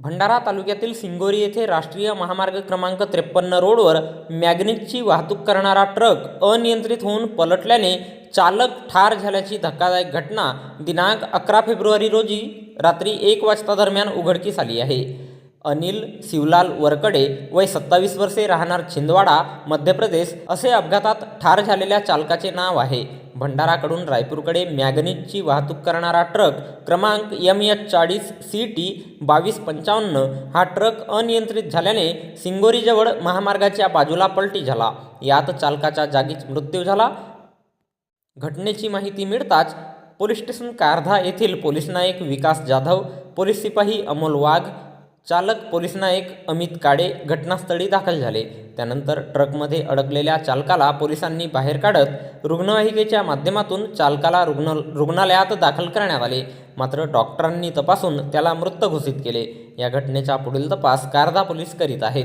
भंडारा तालुक्यातील सिंगोरी येथे राष्ट्रीय महामार्ग क्रमांक त्रेपन्न रोडवर मॅग्नेटची वाहतूक करणारा ट्रक अनियंत्रित होऊन पलटल्याने चालक ठार झाल्याची धक्कादायक घटना दिनांक अकरा फेब्रुवारी रोजी रात्री एक वाजता दरम्यान उघडकीस आली आहे. अनिल शिवलाल वरकडे वय सत्तावीस वर्षे राहणार छिंदवाडा मध्य प्रदेश असे अपघातात ठार झालेल्या चालकाचे नाव आहे. भंडाराकडून रायपूरकडे मॅगनीजची वाहतूक करणारा ट्रक क्रमांक एम एच चाळीस सी टी बावीस पंचावन्न हा ट्रक अनियंत्रित झाल्याने सिंगोरीजवळ महामार्गाच्या बाजूला पलटी झाला. यात चालकाचा जागीच मृत्यू झाला. घटनेची माहिती मिळताच पोलीस स्टेशन कारधा येथील पोलीस नायक विकास जाधव पोलीस सिपाही अमोल वाघ चालक पोलिसना एक अमित काळे घटनास्थळी दाखल झाले. त्यानंतर ट्रकमध्ये अडकलेल्या चालकाला पोलिसांनी बाहेर काढत रुग्णवाहिकेच्या माध्यमातून चालकाला रुग्ण रुग्णालयात दाखल करण्यात आले. मात्र डॉक्टरांनी तपासून त्याला मृत घोषित केले. या घटनेचा पुढील तपास कारदा पोलीस करीत आहेत.